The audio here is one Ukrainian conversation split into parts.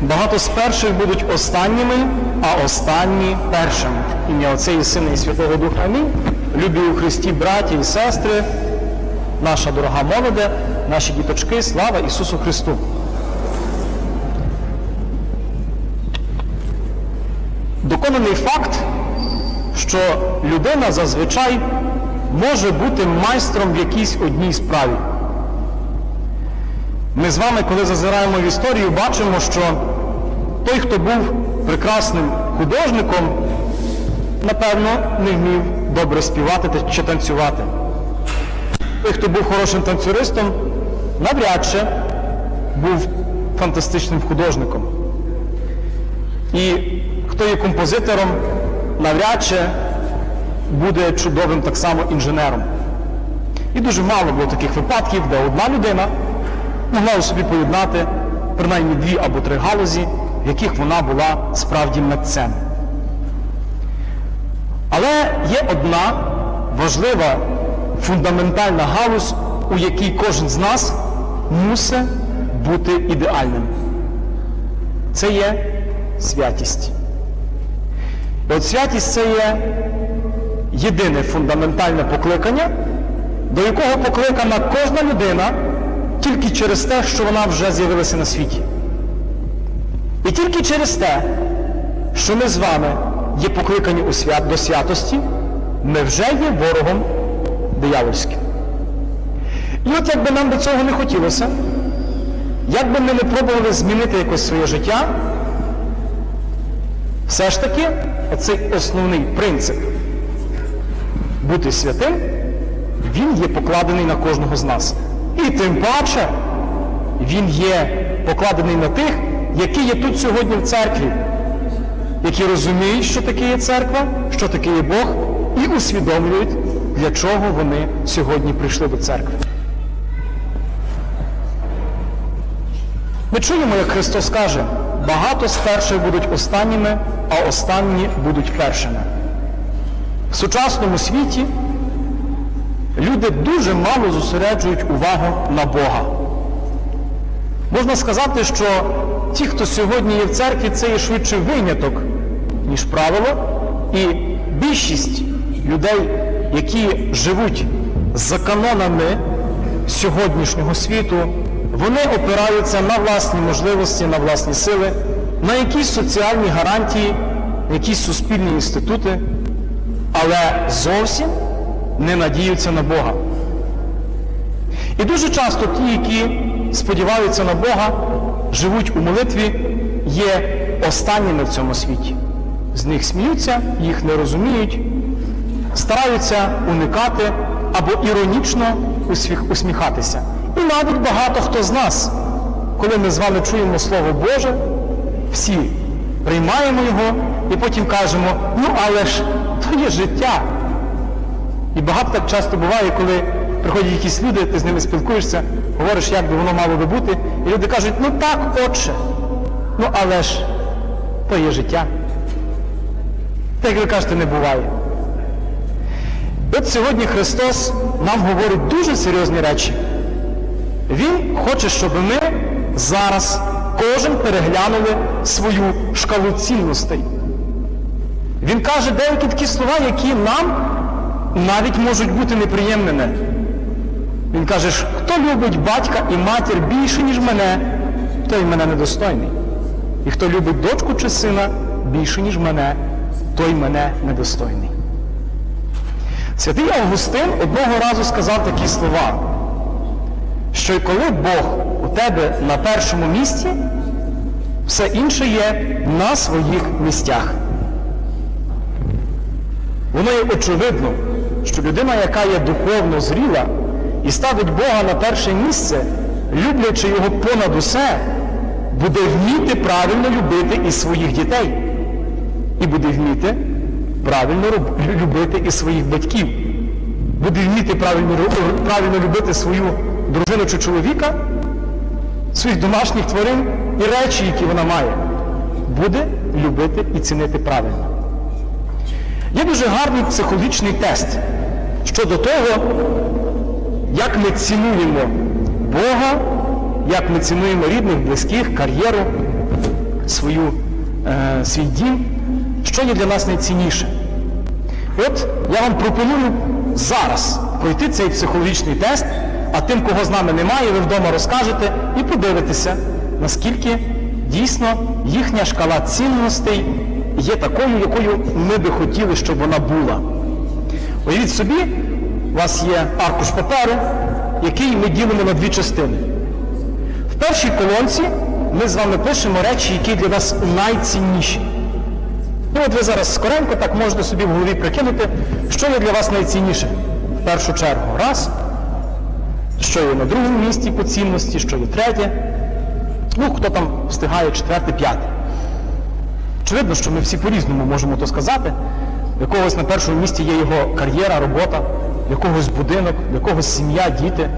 Багато з перших будуть останніми, а останні першими. Ім'я Отця і Сина і Святого Духа. Амінь. Любі у Христі, браті і сестри, наша дорога молоде, наші діточки, слава Ісусу Христу! Доконаний факт, що людина зазвичай може бути майстром в якійсь одній справі. Ми з вами, коли зазираємо в історію, бачимо, що той, хто був прекрасним художником, напевно, не вмів добре співати чи танцювати. Той, хто був хорошим танцюристом, навряд чи був фантастичним художником. І хто є композитором, навряд чи буде чудовим так само інженером. І дуже мало було таких випадків, де одна людина могла у собі поєднати принаймні дві або три галузі, в яких вона була справді митцем. Але є одна важлива фундаментальна галузь, у якій кожен з нас мусить бути ідеальним. Це є святість. І от святість це є єдине фундаментальне покликання, до якого покликана кожна людина тільки через те, що вона вже з'явилася на світі. І тільки через те, що ми з вами є покликані у свят, до святості, ми вже є ворогом диявольським. І от якби нам до цього не хотілося, як би ми не пробували змінити якось своє життя, все ж таки оцей основний принцип бути святим, він є покладений на кожного з нас. І тим паче він є покладений на тих, які є тут сьогодні в церкві, які розуміють, що таке є церква, що таке є Бог, і усвідомлюють, для чого вони сьогодні прийшли до церкви. Ми чуємо, як Христос каже, багато з перших будуть останніми, а останні будуть першими. В сучасному світі люди дуже мало зосереджують увагу на Бога. Можна сказати, що ті, хто сьогодні є в церкві, це є швидше виняток, ніж правило, і більшість людей, які живуть за канонами сьогоднішнього світу, вони опираються на власні можливості, на власні сили, на якісь соціальні гарантії, на якісь суспільні інститути, але зовсім не надіються на Бога. І дуже часто ті, які сподіваються на Бога, живуть у молитві, є останніми в цьому світі. З них сміються, їх не розуміють, стараються уникати або іронічно усміхатися. І навіть багато хто з нас, коли ми з вами чуємо Слово Боже, всі приймаємо його і потім кажемо, ну але ж то є життя. І багато часто буває, коли приходять якісь люди, ти з ними спілкуєшся, говориш, як би воно мало би бути, і люди кажуть, ну так, отче, ну але ж то є життя. Так як ви кажете, не буває. От сьогодні Христос нам говорить дуже серйозні речі. Він хоче, щоб ми зараз кожен переглянули свою шкалу цінностей. Він каже деякі такі слова, які нам навіть можуть бути неприємними. Він каже, хто любить батька і матір більше, ніж мене, той мене недостойний. І хто любить дочку чи сина більше, ніж мене, той мене недостойний. Святий Августин одного разу сказав такі слова, що коли Бог у тебе на першому місці, все інше є на своїх місцях. Воно є очевидно, що людина, яка є духовно зріла і ставить Бога на перше місце, люблячи його понад усе, буде вміти правильно любити і своїх дітей. І буде вміти правильно любити і своїх батьків. Буде вміти правильно, правильно любити свою дружину чи чоловіка, своїх домашніх тварин і речі, які вона має. Буде любити і цінити правильно. Є дуже гарний психологічний тест щодо того, як ми цінуємо Бога, як ми цінуємо рідних, близьких, кар'єру. свою, е, свій дім, що є для нас найцінніше. От я вам пропоную зараз пройти цей психологічний тест, а тим, кого з нами немає, ви вдома розкажете і подивитеся, наскільки дійсно їхня шкала цінностей є такою, якою ми би хотіли, щоб вона була. Уявіть собі, у вас є аркуш паперу, який ми ділимо на дві частини. В першій колонці ми з вами пишемо речі, які для нас найцінніші. Ну от ви зараз скоренько так можете собі в голові прикинути, що є для вас найцінніше. В першу чергу раз, що є на другому місці по цінності, що є третє. Ну, хто там встигає четверте, п'яте. Очевидно, що ми всі по-різному можемо то сказати. В якогось на першому місці є його кар'єра, робота, в якогось будинок, в якогось сім'я, діти.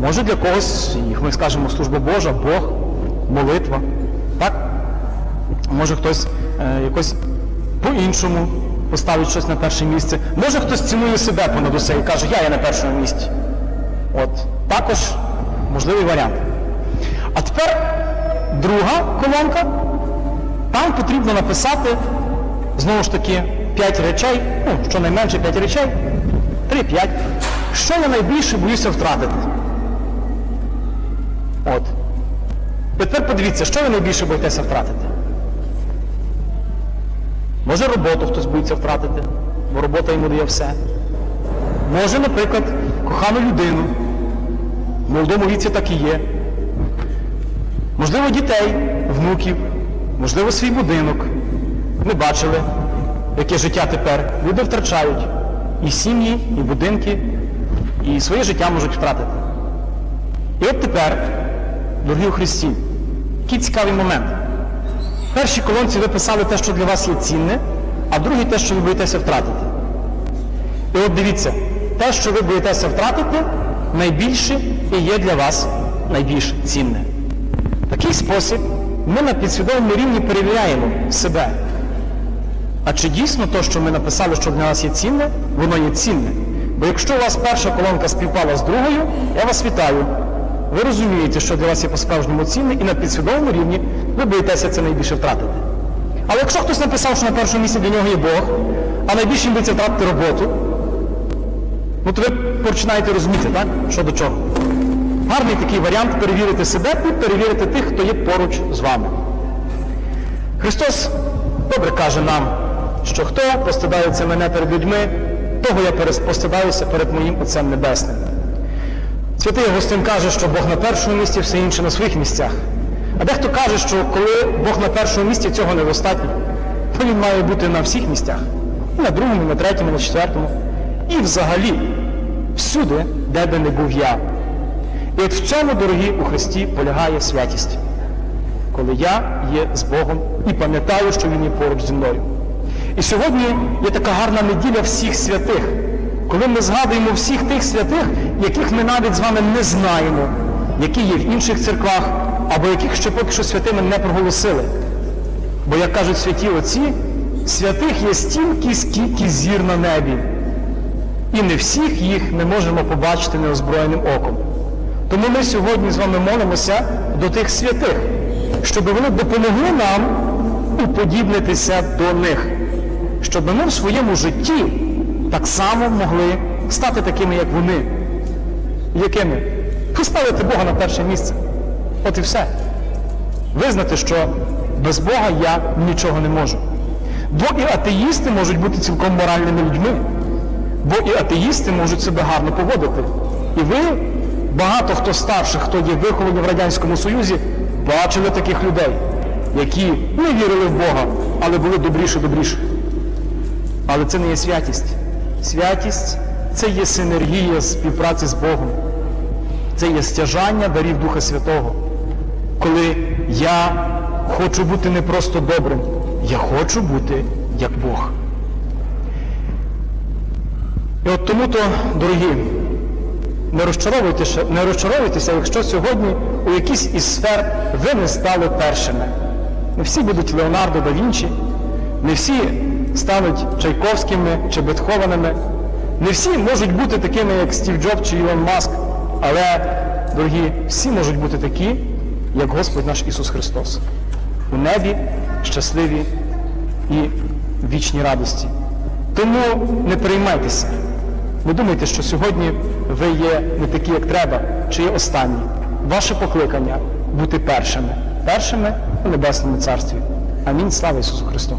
Може для когось, як ми скажемо, служба Божа, Бог, молитва. Так? Може хтось е, якось по-іншому поставить щось на перше місце. Може хтось цінує себе понад усе і каже, я є на першому місці. От, також можливий варіант. А тепер друга колонка. Там потрібно написати, знову ж таки, 5 речей, ну, щонайменше 5 речей, 3-5. Що я найбільше боюся втратити? От. Тепер подивіться, що ви найбільше боїтеся втратити? Може роботу хтось боїться втратити, бо робота йому дає все. Може, наприклад, кохану людину. В молодому віці так і є. Можливо, дітей, внуків, можливо, свій будинок. Ми бачили, яке життя тепер. Люди втрачають і сім'ї, і будинки, і своє життя можуть втратити. І от тепер, дорогі у Христі, який цікавий момент. В першій колонці ви писали те, що для вас є цінне, а в те, що ви боїтеся втратити. І от дивіться, те, що ви боїтеся втратити, найбільше і є для вас найбільш цінне. Такий спосіб ми на підсвідомому рівні перевіряємо себе. А чи дійсно то, що ми написали, що для нас є цінне, воно є цінне? Бо якщо у вас перша колонка співпала з другою, я вас вітаю. Ви розумієте, що для вас є по-справжньому цінне, і на підсвідомому рівні ви боїтеся це найбільше втратити. Але якщо хтось написав, що на першому місці для нього є Бог, а найбільше боїться втратити роботу, ну то ви починаєте розуміти, так, що до чого. Гарний такий варіант перевірити себе і перевірити тих, хто є поруч з вами. Христос добре каже нам, що хто постидається мене перед людьми, того я постидаюся перед моїм Отцем Небесним. Святий Августин каже, що Бог на першому місці, все інше на своїх місцях. А дехто каже, що коли Бог на першому місці, цього недостатньо, то він має бути на всіх місцях. І на другому, і на третьому, і на четвертому. І взагалі, всюди, де би не був я. І от в цьому, дорогі, у Христі полягає святість. Коли я є з Богом і пам'ятаю, що Він є поруч зі мною. І сьогодні є така гарна неділя всіх святих, коли ми згадуємо всіх тих святих, яких ми навіть з вами не знаємо, які є в інших церквах, або яких ще поки що святими не проголосили. Бо, як кажуть святі отці, святих є стільки, скільки зір на небі. І не всіх їх ми можемо побачити неозброєним оком. Тому ми сьогодні з вами молимося до тих святих, щоб вони допомогли нам уподібнитися до них, щоб ми в своєму житті так само могли стати такими, як вони. Якими? Поставити Бога на перше місце. От і все. Визнати, що без Бога я нічого не можу. Бо і атеїсти можуть бути цілком моральними людьми. Бо і атеїсти можуть себе гарно поводити. І ви, багато хто старших, хто є виховані в Радянському Союзі, бачили таких людей, які не вірили в Бога, але були добріше добріше. Але це не є святість. Святість це є синергія співпраці з Богом. Це є стяжання дарів Духа Святого. Коли я хочу бути не просто добрим, я хочу бути як Бог. І от тому то, дорогі, не розчаровуйтеся, не розчаровуйтеся, якщо сьогодні у якійсь із сфер ви не стали першими. Не всі будуть Леонардо да Вінчі, не всі стануть Чайковськими чи Бетхованими, не всі можуть бути такими, як Стів Джоб чи Ілон Маск, але, дорогі, всі можуть бути такі, як Господь наш Ісус Христос. у небі, щасливі і вічній радості. Тому не переймайтеся. Не думайте, що сьогодні ви є не такі, як треба, чи є останні. Ваше покликання бути першими, першими у Небесному Царстві. Амінь. Слава Ісусу Христу!